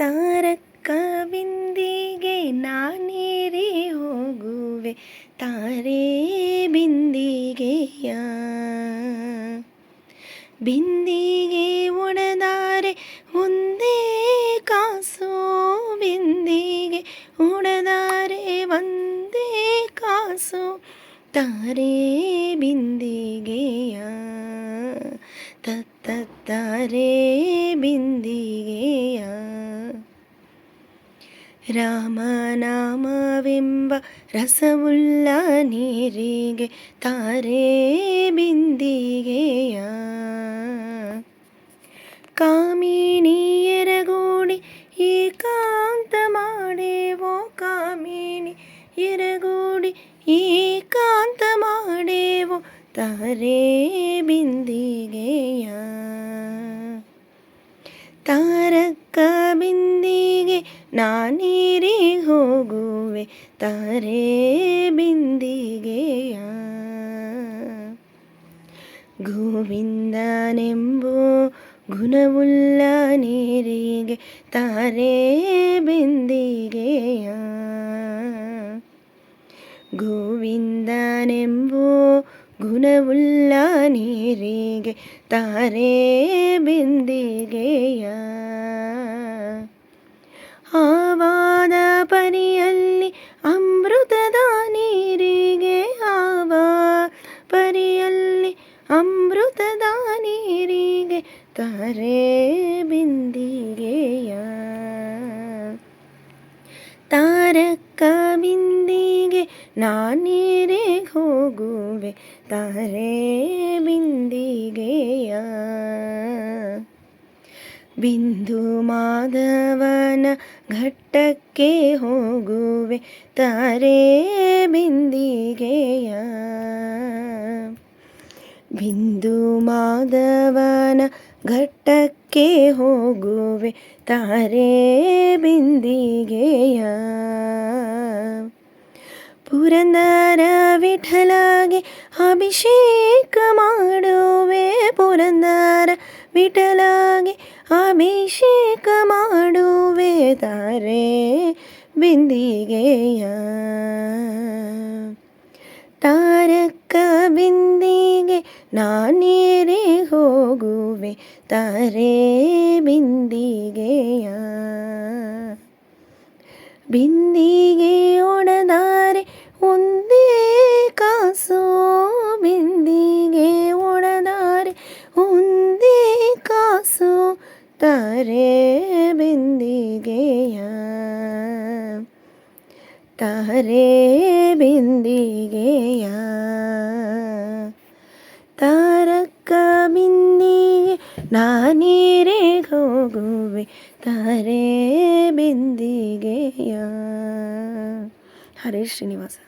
ತಾರಕ್ಕವಿಂದಿಗೆ ನಾನೇರಿ ಹೋಗುವೆ ತಾರೇ ಬಿಂದಿಗೆಯ ಬಿಂದಿಗೆ ಉಡದಾರೆ ಒಂದೇ ಕಾಸು ಬಿಂದಿಗೆ ಉಡದಾರೆ ಒಂದೇ ಕಾಸು ತಾರೆ ಬಿಂದಿಗೆಯ ತತ್ತತ್ತಾರೆ ಬಿಂದಿಗೆಯ ರಾಮನಾಮವೆಂಬ ರಸವುಳ್ಳ ನೀರಿಗೆ ತಾರೆ ಬಿಂದಿಗೆಯ ಕಾಮಿಣಿಯರಗೂಡಿ ಏಕಾಂತ ಮಾಡೇವೋ ಕಾಮಿಣಿ ಎರಗೂಡಿ ಏಕಾಂತ ಮಾಡೇವೋ ತಾರೆ ಬಿಂದಿಗೆಯ ತಾರೆ ನಾನೇರಿ ಹೋಗುವೆ ತಾರೆ ಬಿಂದಿಗೆಯ ಗೋವಿಂದನೆಂಬೋ ಗುಣವುಳ್ಳ ನೀರಿಗೆ ತಾರೆ ಬಿಂದಿಗೆಯ ಗೋವಿಂದನೆಂಬೋ ಗುಣವುಳ್ಳ ನೀರಿಗೆ ತಾರೆ ಬಿಂದಿ താരേ ബിന്ദികയ താരക്ക ബിന്ദിಗೆ ನಾನೀರೆ ಹೋಗುವೆ ತಾರೆ ಬಿಂದಿಗೆಯ ಬಿಂದು ಮಾಧವನ ಘಟ್ಟಕ್ಕೆ ಹೋಗುವೆ ತಾರೆ ಬಿಂದಿಗೆಯ ಬಿಂದು ಘಟ್ಟಕ್ಕೆ ಹೋಗುವೆ ತಾರೆ ಬಿಂದಿಗೆಯ ಪುರಂದರ ವಿಠಲಾಗೆ ಅಭಿಷೇಕ ಮಾಡುವೆ ಪುರಂದರ ವಿಠಲಾಗೆ ಅಭಿಷೇಕ ಮಾಡುವೆ ತಾರೆ ಬಿಂದಿಗೆಯ ತಾರಕ ಬಿಂದಿಗೆ ನಾ താരേ ബിന്ദികയ ബിന്ദികയോടതാരെ ഒന്നേ കാസോ ബിന്ദികയോടതാരെ ഒന്നേ കാസോ താരേ ബിന്ദികയ താരേ ബിന്ദികയ താരക്ക ബിന്ദിക ನಾನೀರೇ ಹೋಗುವೆ ತಾರೆ ಬಿಂದಿಗೆಯ ಹರೇ ಶ್ರೀನಿವಾಸ